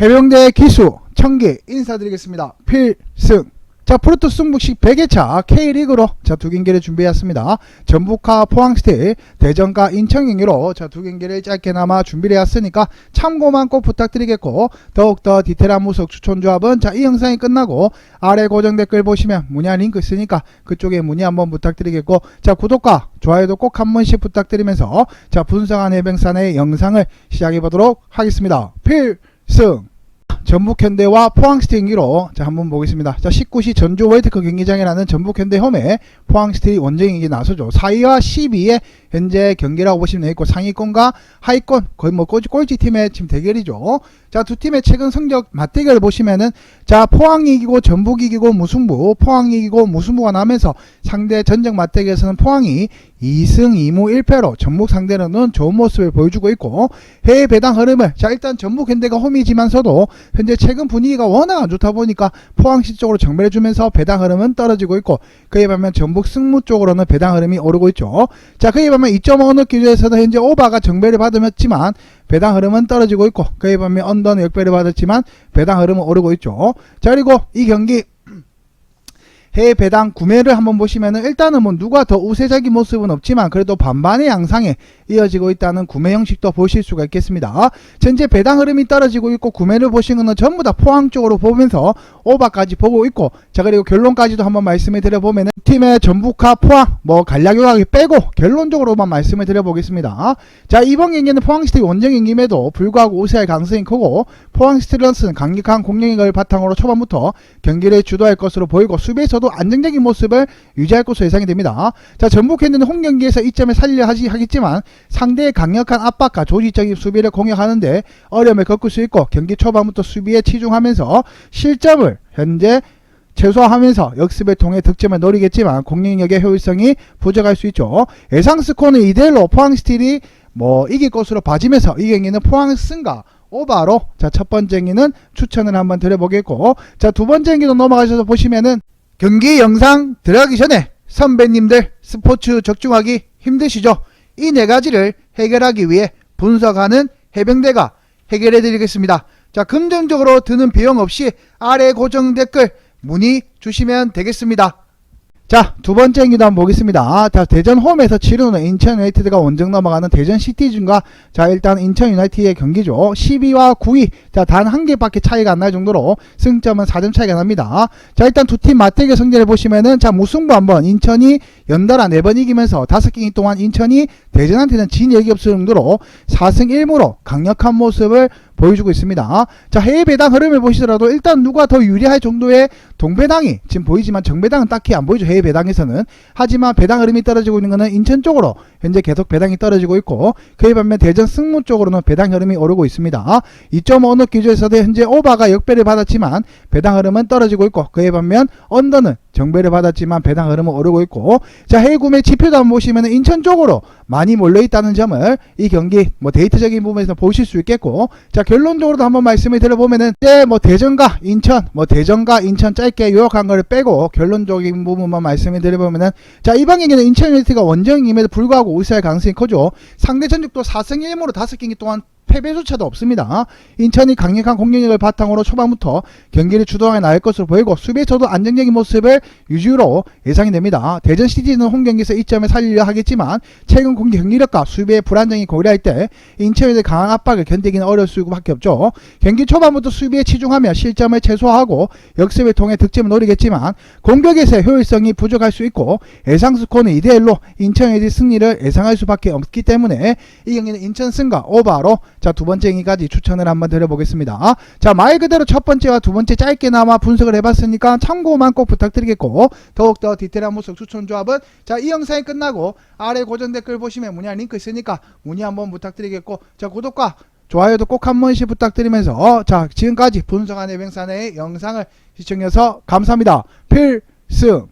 해병대 기수 청기 인사드리겠습니다. 필승. 자, 프로토 승부식 100회차 K리그로 자, 두 경기를 준비했습니다. 전북과 포항스틸, 대전과 인천 경기로 자, 두 경기를 짧게나마 준비를 했으니까 참고만 꼭 부탁드리겠고 더욱더 디테일한 무속 추천 조합은 자, 이 영상이 끝나고 아래 고정 댓글 보시면 문의 링크 있으니까 그쪽에 문의 한번 부탁드리겠고 자, 구독과 좋아요도 꼭 한 번씩 부탁드리면서 자, 분석한 해병산의 영상을 시작해 보도록 하겠습니다. 필 승. 전북현대와 포항시티 경기로 자 한번 보겠습니다. 자 19시 전주 월드컵 경기장이라는 전북현대 홈에 포항시티 원정이 나서죠. 4위와 12위의 현재 경기라고 보시면 되겠고 상위권과 하위권 거의 뭐 꼴찌, 꼴찌 팀의 지금 대결이죠. 자 두 팀의 최근 성적 맞대결을 보시면은 자 포항이 이기고 전북이 이기고 무승부 포항이 이기고 무승부가 나면서 상대 전적 맞대결에서는 포항이 2승 2무 1패로 전북 상대로는 좋은 모습을 보여주고 있고 해외 배당 흐름을 자 일단 전북 현대가 홈이지만서도 현재 최근 분위기가 워낙 안 좋다 보니까 포항시 쪽으로 정멸해주면서 배당 흐름은 떨어지고 있고 그에 반면 전북 승무 쪽으로는 배당 흐름이 오르고 있죠. 자 그에 반면 2.5 기준에서는 현재 오바가 정배를 받았지만 배당 흐름은 떨어지고 있고 그에 반면 언더는 역배를 받았지만 배당 흐름은 오르고 있죠. 자 그리고 이 경기 해외 배당 구매를 한번 보시면은 일단은 뭐 누가 더 우세적인 모습은 없지만 그래도 반반의 양상에 이어지고 있다는 구매 형식도 보실 수가 있겠습니다. 현재 배당 흐름이 떨어지고 있고 구매를 보신 거는 전부 다 포항 쪽으로 보면서 오바까지 보고 있고 자 그리고 결론까지도 한번 말씀을 드려보면 은 팀의 전북과 포항 뭐 간략하게 빼고 결론적으로만 말씀을 드려보겠습니다. 자 이번 경기는 포항시티 원정 경기임에도 불구하고 우세할 가능성이 크고 포항시티런스는 강력한 공격력을 바탕으로 초반부터 경기를 주도할 것으로 보이고 수비에서 도 안정적인 모습을 유지할 것으로 예상이 됩니다. 자 전북현대는 홈 경기에서 이점을 살리려 하지 하겠지만 상대의 강력한 압박과 조직적인 수비를 공략하는데 어려움을 겪을 수 있고 경기 초반부터 수비에 치중하면서 실점을 현재 최소화하면서 역습을 통해 득점을 노리겠지만 공격력의 효율성이 부족할 수 있죠. 예상 스코어는 2대1로 포항 스틸이 뭐 이길 것으로 봐지면서 이 경기는 포항 승가 오바로 자 첫 번째 경기는 추천을 한번 드려보겠고 자 두 번째 경기도 넘어가셔서 보시면은 경기 영상 들어가기 전에 선배님들 스포츠 적중하기 힘드시죠? 이 네 가지를 해결하기 위해 분석하는 해병대가 해결해 드리겠습니다. 자, 긍정적으로 드는 비용 없이 아래 고정 댓글 문의 주시면 되겠습니다. 자, 두 번째 경기도 한번 보겠습니다. 자, 대전 홈에서 치르는 인천 유나이티드가 원정 넘어가는 대전 시티즌과 자, 일단 인천 유나이티드의 경기죠. 12와 9위. 자, 단 한 개밖에 차이가 안 날 정도로 승점은 4점 차이가 납니다. 자, 일단 두 팀 맞대결 성적을 보시면은 자, 무승부 한번 인천이 연달아 4번 이기면서 다섯 경기 동안 인천이 대전한테는 진 적이 없을 정도로 4승 1무로 강력한 모습을 보여주고 있습니다. 자, 해외 배당 흐름을 보시더라도 일단 누가 더 유리할 정도의 동배당이 지금 보이지만 정배당은 딱히 안 보이죠. 해외 배당에서는. 하지만 배당 흐름이 떨어지고 있는 것은 인천 쪽으로 현재 계속 배당이 떨어지고 있고 그에 반면 대전 승무 쪽으로는 배당 흐름이 오르고 있습니다. 2.5 기준에서도 현재 오바가 역배를 받았지만 배당 흐름은 떨어지고 있고 그에 반면 언더는 정배를 받았지만 배당 흐름은 오르고 있고 자 해외 구매 지표도 한번 보시면 인천 쪽으로 많이 몰려 있다는 점을 이 경기 뭐 데이터적인 부분에서 보실 수 있겠고 자 결론적으로도 한번 말씀을 드려보면은 이제 뭐 대전과 인천 뭐 대전과 인천 짧게 요약한 거를 빼고 결론적인 부분만 말씀을 드려보면은 자 이번 경기는 인천 유니티가 원정임에도 불구하고 우세할 가능성이 크죠. 상대 전적도 4승 1무로 5경기 동안 패배조차도 없습니다. 인천이 강력한 공격력을 바탕으로 초반부터 경기를 주도하게 나갈 것으로 보이고 수비에서도 안정적인 모습을 유지로 예상이 됩니다. 대전 시티는 홈 경기에서 이점을 살리려 하겠지만 최근 공격 경기력과 수비의 불안정이 고려할 때 인천의 강한 압박을 견디기는 어려울 수밖에 없죠. 경기 초반부터 수비에 치중하며 실점을 최소화하고 역습을 통해 득점을 노리겠지만 공격에서의 효율성이 부족할 수 있고 예상 스코어는 2대1로 인천의 승리를 예상할 수밖에 없기 때문에 이 경기는 인천 승과 오바로 자 두 번째 경기까지 추천을 한번 드려보겠습니다. 자말 그대로 첫 번째와 두 번째 짧게나마 분석을 해봤으니까 참고만 꼭 부탁드리겠고 더욱더 디테일한 모습 추천 조합은 자 이 영상이 끝나고 아래 고정 댓글 보시면 문의 링크 있으니까 문의 한번 부탁드리겠고 자 구독과 좋아요도 꼭 한 번씩 부탁드리면서 자 지금까지 분석한 해병산의 영상을 시청해서 감사합니다. 필승